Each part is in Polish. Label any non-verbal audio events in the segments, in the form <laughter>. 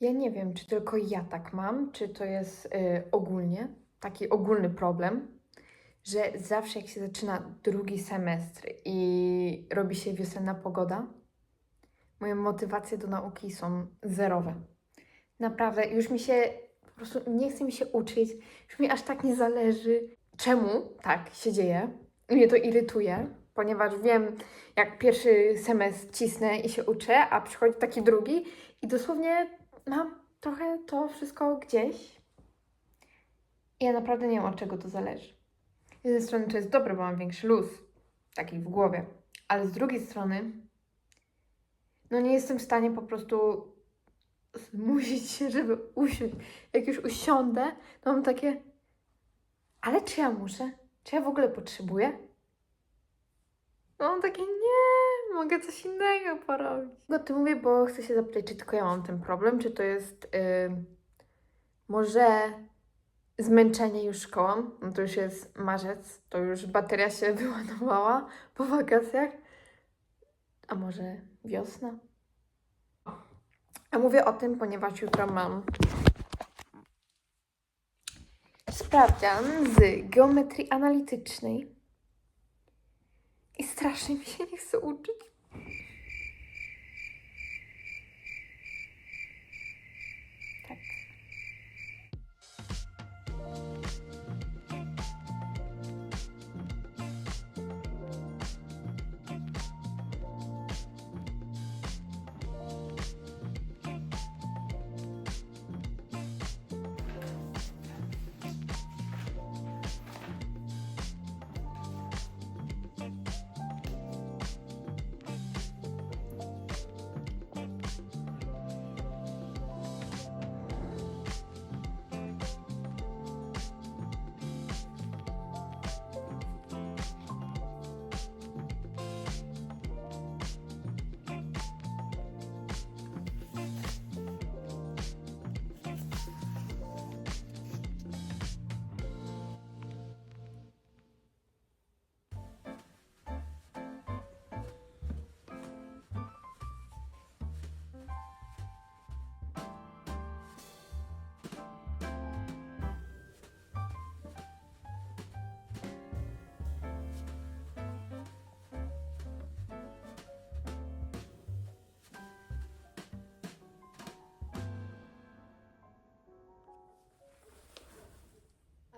Ja nie wiem, czy tylko ja tak mam, czy to jest y, ogólnie taki ogólny problem, że zawsze jak się zaczyna drugi semestr i robi się wiosenna pogoda, moje motywacje do nauki są zerowe. Naprawdę, już mi się po prostu nie chce mi się uczyć, już mi aż tak nie zależy, czemu tak się dzieje. Mnie to irytuje, ponieważ wiem, jak pierwszy semestr cisnę i się uczę, a przychodzi taki drugi i dosłownie mam trochę to wszystko gdzieś. I ja naprawdę nie wiem, od czego to zależy. Z jednej strony to jest dobre, bo mam większy luz, taki w głowie, ale z drugiej strony, no nie jestem w stanie po prostu zmusić się, żeby usiąść. Jak już usiądę, to mam takie, ale czy ja muszę? Czy ja w ogóle potrzebuję? No mam takie, nie, mogę coś innego porobić. No to mówię, bo chcę się zapytać, czy tylko ja mam ten problem, czy to jest ym, może zmęczenie już szkołą, no to już jest marzec, to już bateria się <laughs> wyładowała po wakacjach, a może wiosna? A mówię o tym, ponieważ jutro mam sprawdzian z geometrii analitycznej i strasznie mi się nie chce uczyć.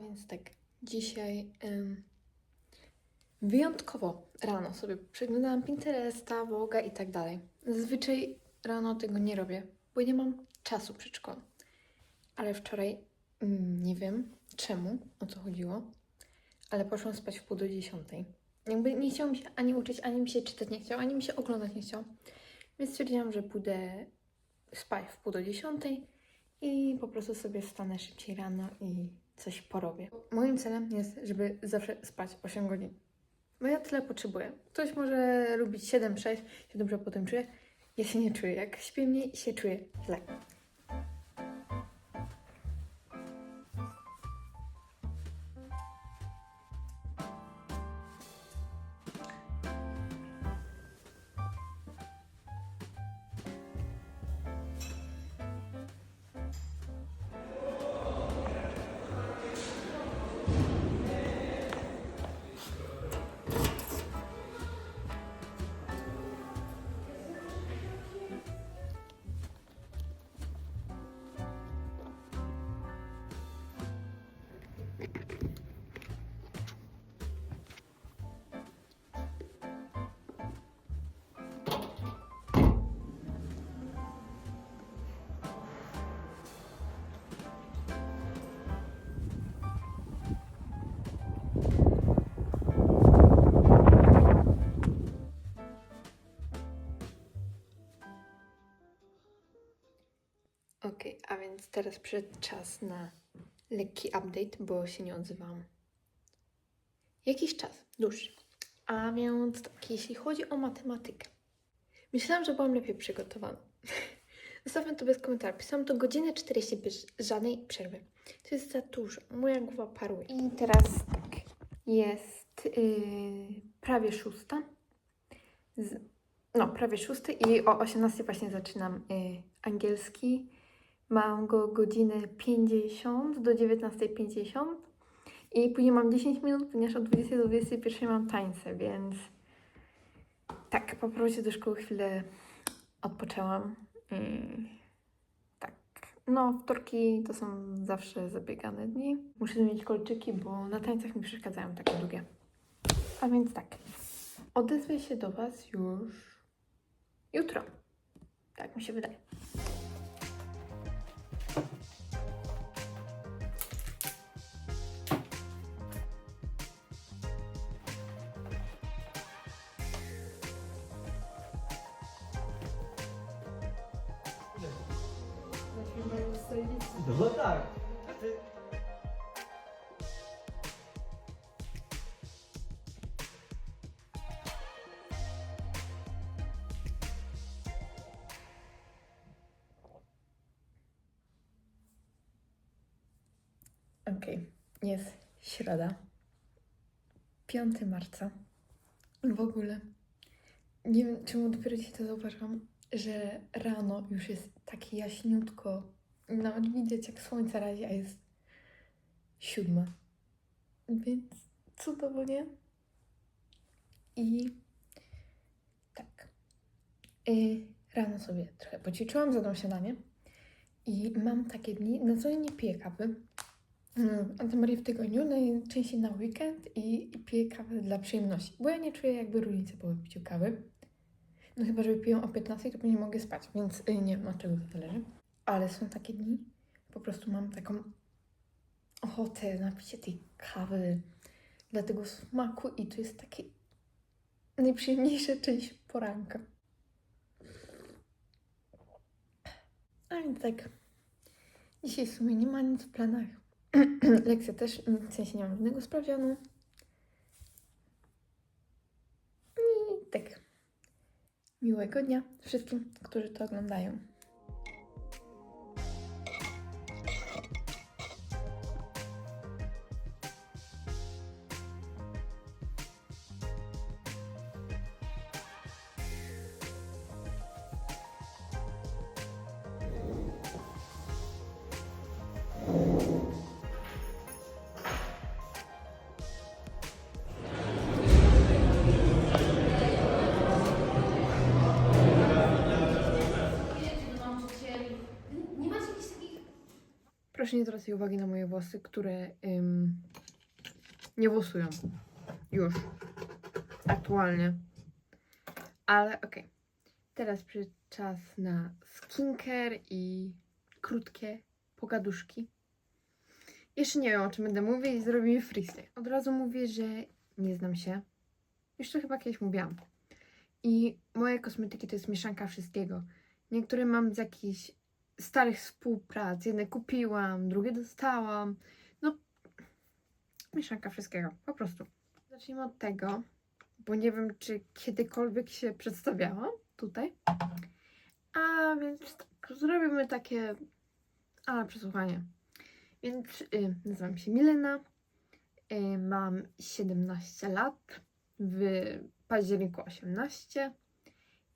Więc tak, dzisiaj wyjątkowo rano sobie przeglądałam Pinteresta, Voga i tak dalej. Zazwyczaj rano tego nie robię, bo nie mam czasu przed szkołą. Ale wczoraj mm, nie wiem czemu, o co chodziło, ale poszłam spać w pół do dziesiątej. Jakby nie chciało mi się ani uczyć, ani mi się czytać nie chciało, ani mi się oglądać nie chciało. Więc stwierdziłam, że pójdę spać w pół do dziesiątej i po prostu sobie wstanę szybciej rano i coś porobię. Moim celem jest, żeby zawsze spać 8 godzin. Bo ja tyle potrzebuję. Ktoś może lubić 7-6, się dobrze potem czuje. Ja się nie czuję. Jak śpię mniej, się czuję źle. A więc teraz przyszedł czas na lekki update, bo się nie odzywałam. Jakiś czas, dłuższy. A więc tak, jeśli chodzi o matematykę. Myślałam, że byłam lepiej przygotowana. <laughs> Zostawiam to bez komentarzy. Pisałam to godzinę 40 bez żadnej przerwy. To jest za dużo. Moja głowa paruje. I teraz tak, jest yy, prawie szósta. Z, no, prawie szósty i o 18 właśnie zaczynam yy, angielski Mam go godzinę 50 do 19.50 i później mam 10 minut, ponieważ od 20 do 21 mam tańce, więc tak, po powrocie do szkoły chwilę odpoczęłam. I tak, no wtorki to są zawsze zabiegane dni. Muszę zmienić kolczyki, bo na tańcach mi przeszkadzają takie długie. A więc tak, odezwę się do Was już jutro. Tak mi się wydaje. Jest środa, 5 marca. W ogóle nie wiem, czemu dopiero dzisiaj to zauważyłam, że rano już jest takie jaśniutko. Nawet widać, jak słońce razi, a jest siódma. Więc cudownie. I tak. Y, rano sobie trochę poćwiczyłam, zadam śniadanie. I mam takie dni, na co nie piję kawy, Antymarię w tygodniu, najczęściej na weekend i, i piję kawę dla przyjemności, bo ja nie czuję jakby różnicy po wypiciu kawy. No chyba, że piję o 15, to później mogę spać, więc y, nie wiem, od czego to zależy. Ale są takie dni, po prostu mam taką ochotę na picie tej kawy dla tego smaku i to jest takie najprzyjemniejsza część poranka. A więc tak, dzisiaj w sumie nie ma nic w planach. <clears throat> Lekcja też, w sensie nie mam żadnego sprawdzianu. I tak. Miłego dnia wszystkim, którzy to oglądają. Proszę nie zwracać uwagi na moje włosy, które ym, nie włosują. Już. Aktualnie. Ale okej. Teraz przyszedł czas na skincare i krótkie pogaduszki. Jeszcze nie wiem, o czym będę mówić. Zrobimy freestyle. Od razu mówię, że nie znam się. Jeszcze chyba kiedyś mówiłam. I moje kosmetyki to jest mieszanka wszystkiego. Niektóre mam z jakichś starych współprac. Jedne kupiłam, drugie dostałam. No, mieszanka wszystkiego, po prostu. Zacznijmy od tego, bo nie wiem, czy kiedykolwiek się przedstawiałam tutaj. A więc zrobimy takie a przesłuchanie. Więc y, nazywam się Milena. Y, mam 17 lat. W październiku 18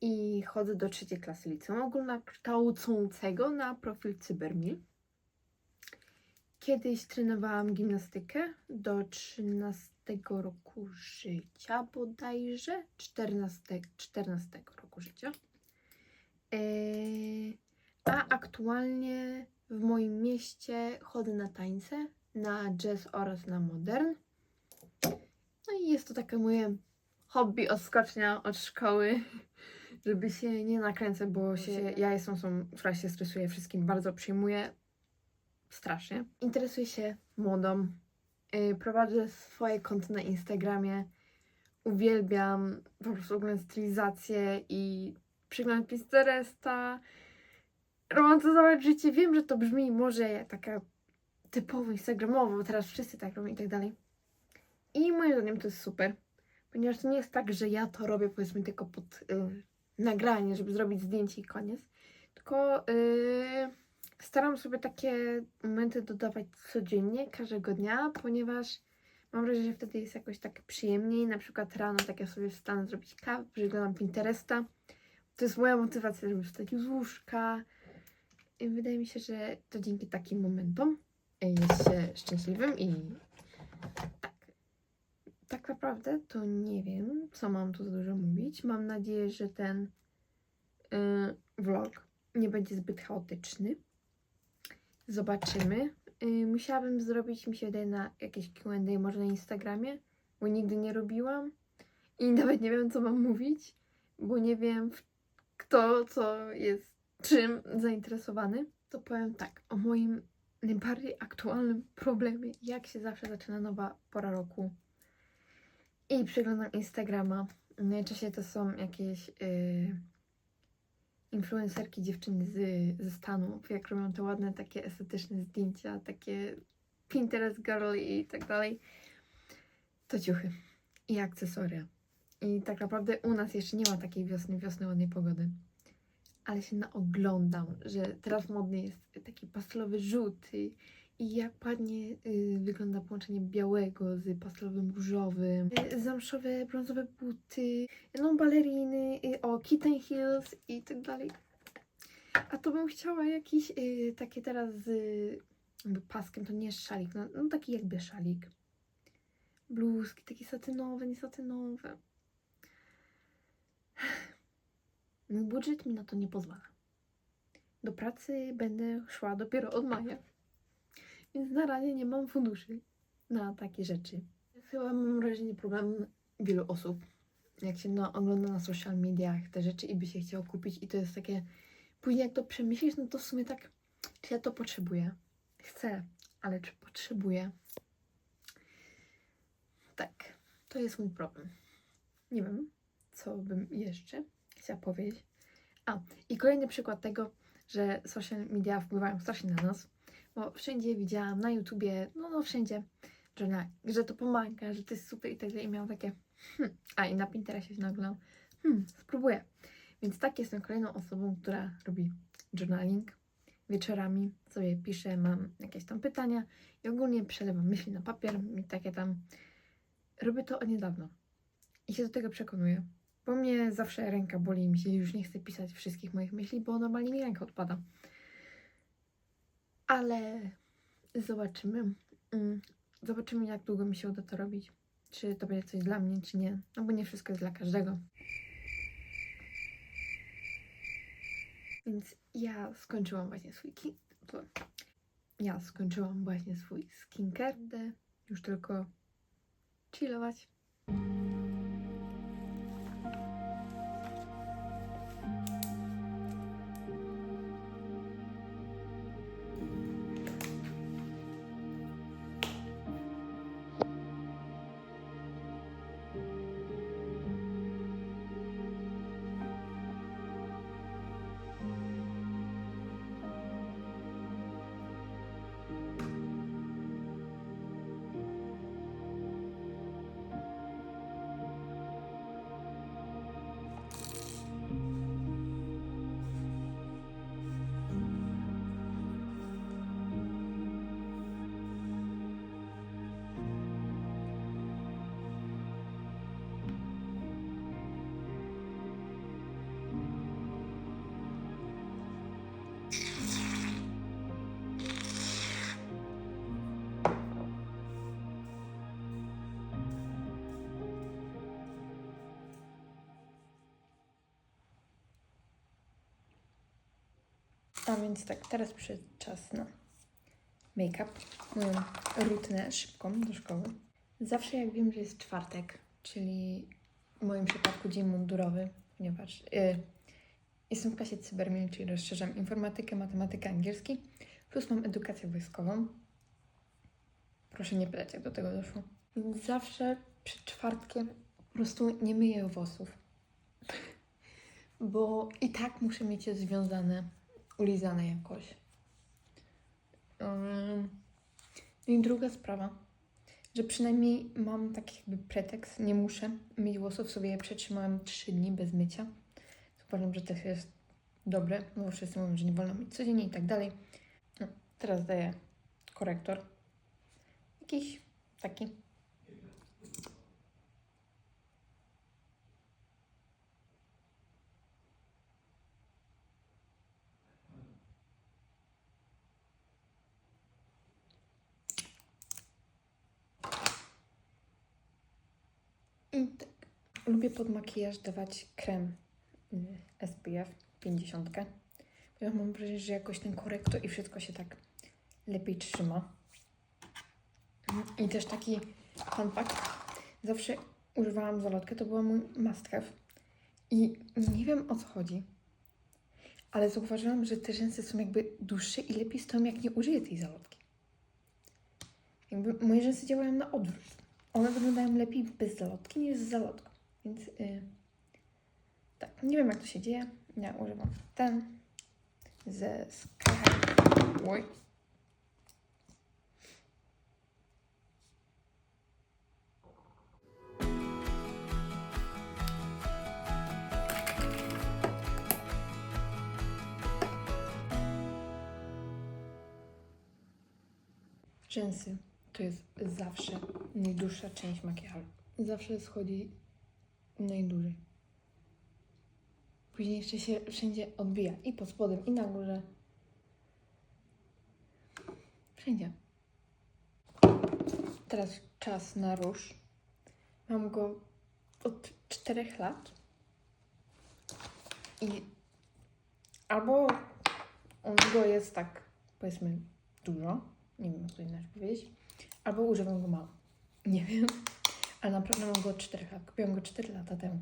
i chodzę do trzeciej klasy liceum ogólnokształcącego na profil Cybermil. Kiedyś trenowałam gimnastykę do 13 roku życia bodajże, 14, 14 roku życia. Eee, a aktualnie w moim mieście chodzę na tańce, na jazz oraz na modern. No i jest to takie moje hobby odskocznia od szkoły żeby się nie nakręcać, bo się, ja jestem osobą, która się stresuje wszystkim, bardzo przyjmuję strasznie. Interesuję się modą, yy, prowadzę swoje konto na Instagramie, uwielbiam po prostu oglądać stylizację i przyglądać Pinteresta, romantyzować życie. Wiem, że to brzmi może taka typowo instagramowo, bo teraz wszyscy tak robią i tak dalej. I moim zdaniem to jest super, ponieważ to nie jest tak, że ja to robię powiedzmy tylko pod y, nagranie, żeby zrobić zdjęcie i koniec. Tylko yy, staram sobie takie momenty dodawać codziennie, każdego dnia, ponieważ mam wrażenie, że wtedy jest jakoś tak przyjemniej. Na przykład rano tak ja sobie wstanę zrobić kawę, przeglądam Pinteresta. To jest moja motywacja, żeby wstać z łóżka i wydaje mi się, że to dzięki takim momentom jest się szczęśliwym i tak. Naprawdę to nie wiem, co mam tu za dużo mówić. Mam nadzieję, że ten y, vlog nie będzie zbyt chaotyczny. Zobaczymy. Y, musiałabym zrobić, mi się wydaje, na jakieś Q&A może na Instagramie, bo nigdy nie robiłam i <laughs> nawet nie wiem, co mam mówić, bo nie wiem, kto co jest czym zainteresowany. To powiem tak, o moim najbardziej aktualnym problemie, jak się zawsze zaczyna nowa pora roku. I przeglądam Instagrama. Najczęściej to są jakieś yy, influencerki, dziewczyny z, ze Stanów, jak robią te ładne, takie estetyczne zdjęcia, takie Pinterest girl i tak dalej. To ciuchy i akcesoria. I tak naprawdę u nas jeszcze nie ma takiej wiosny, wiosny ładnej pogody. Ale się naoglądam, że teraz modny jest taki pastelowy żółty i jak ładnie y, wygląda połączenie białego z pastelowym różowym. Y, zamszowe, brązowe buty, no baleriny, y, o kitten heels i tak dalej. A to bym chciała jakiś y, takie teraz z y, paskiem, to nie szalik, no, no taki jakby szalik. Bluzki, takie satynowe, nie satynowe. Mój budżet mi na to nie pozwala. Do pracy będę szła dopiero od maja. Więc na razie nie mam funduszy na takie rzeczy. Chyba mam wrażenie problem wielu osób. Jak się na, ogląda na social mediach te rzeczy i by się chciało kupić i to jest takie... Później jak to przemyślisz, no to w sumie tak... Czy ja to potrzebuję? Chcę, ale czy potrzebuję? Tak, to jest mój problem. Nie wiem, co bym jeszcze chciała powiedzieć. A, i kolejny przykład tego, że social media wpływają strasznie na nas, bo wszędzie widziałam, na YouTubie, no, no wszędzie, że, na, że to pomaga, że to jest super i tak dalej. I miałam takie, hmm, a i na Pinterestie się naglądam, hmm, spróbuję. Więc tak, jestem kolejną osobą, która robi journaling. Wieczorami sobie piszę, mam jakieś tam pytania i ogólnie przelewam myśli na papier i takie tam. Robię to od niedawna i się do tego przekonuję. Bo mnie zawsze ręka boli i mi się już nie chce pisać wszystkich moich myśli, bo normalnie mi ręka odpada. Ale zobaczymy. Mm, Zobaczymy, jak długo mi się uda to robić. Czy to będzie coś dla mnie, czy nie. No bo nie wszystko jest dla każdego. Więc ja skończyłam właśnie swój Ja skończyłam właśnie swój skincare. Już tylko chillować. Więc tak, teraz przyszedł czas na make-up. Moją rutynę szybką do szkoły. Zawsze jak wiem, że jest czwartek, czyli w moim przypadku dzień mundurowy, ponieważ y, jestem w klasie cybermil, czyli rozszerzam informatykę, matematykę, angielski, plus mam edukację wojskową. Proszę nie pytać, jak do tego doszło. Zawsze przed czwartkiem po prostu nie myję włosów. <laughs> Bo i tak muszę mieć je związane ulizane jakoś. No i druga sprawa, że przynajmniej mam taki jakby pretekst, nie muszę myć włosów, sobie je przetrzymałem 3 dni bez mycia. Uważam, że też jest dobre, bo wszyscy mówią, że nie wolno myć codziennie i tak dalej. No, teraz daję korektor. Jakiś taki. Tak. Lubię pod makijaż dawać krem y, SPF 50. Bo ja mam wrażenie, że jakoś ten korektor i wszystko się tak lepiej trzyma. I też taki fun fact. Zawsze używałam zalotkę, to była mój must have. I nie wiem o co chodzi, ale zauważyłam, że te rzęsy są jakby dłuższe i lepiej stoją, jak nie użyję tej zalotki. Jakby moje rzęsy działają na odwrót. One wyglądają lepiej bez zalotki niż z zalotką. Więc yy, tak, nie wiem jak to się dzieje. Ja używam ten ze. Oj. Rzęsy to jest zawsze najdłuższa część makijażu. Zawsze schodzi najdłużej. Później jeszcze się wszędzie odbija. I pod spodem, i na górze. Wszędzie. Teraz czas na róż. Mam go od 4 lat. I albo on go jest tak, powiedzmy, dużo. Nie wiem, to inaczej powiedzieć. Albo używam go mało. <laughs> Nie wiem. Ale naprawdę mam go od 4 lat. Kupiłam go 4 lata temu.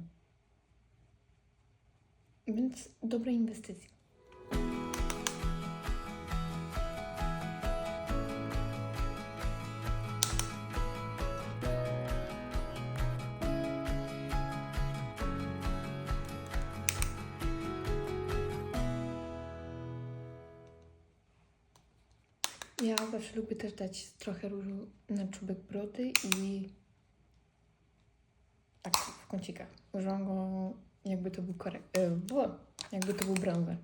Więc dobra inwestycja. Zawsze lubię też dać trochę różu na czubek brody i tak w kącikach. Używam go jakby to był korek... E, jakby to był bronzer.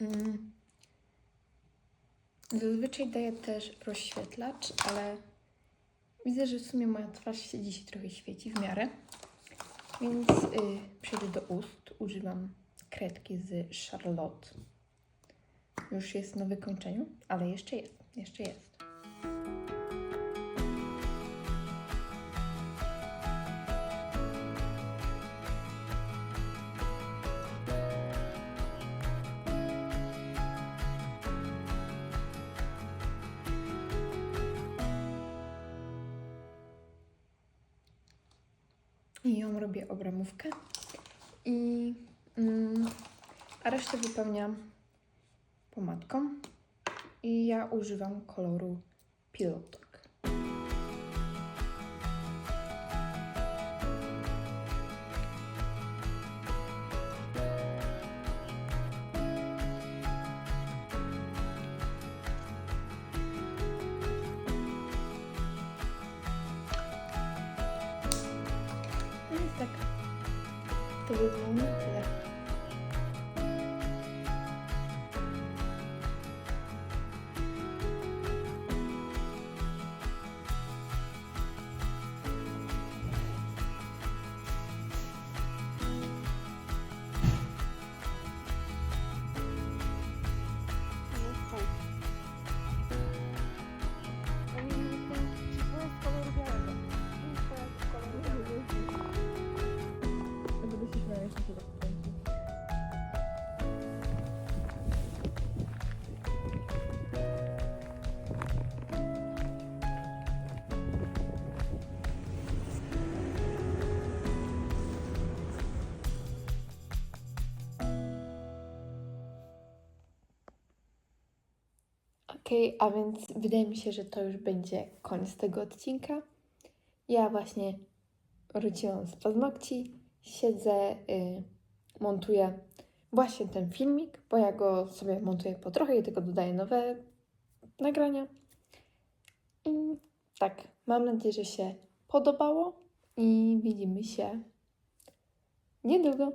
Mm. Zazwyczaj daję też rozświetlacz, ale widzę, że w sumie moja twarz się dzisiaj trochę świeci w miarę. Więc y, przejdę do ust. Używam kredki z Charlotte. Już jest na wykończeniu, ale jeszcze jest, jeszcze jest. I ją robię obramówkę. I mm, a resztę wypełniam pomadką i ja używam koloru Pillow Okej, a więc wydaje mi się, że to już będzie koniec tego odcinka. Ja właśnie wróciłam z paznokci, siedzę, y, montuję właśnie ten filmik, bo ja go sobie montuję po trochę i tylko dodaję nowe nagrania. I tak, mam nadzieję, że się podobało i widzimy się niedługo.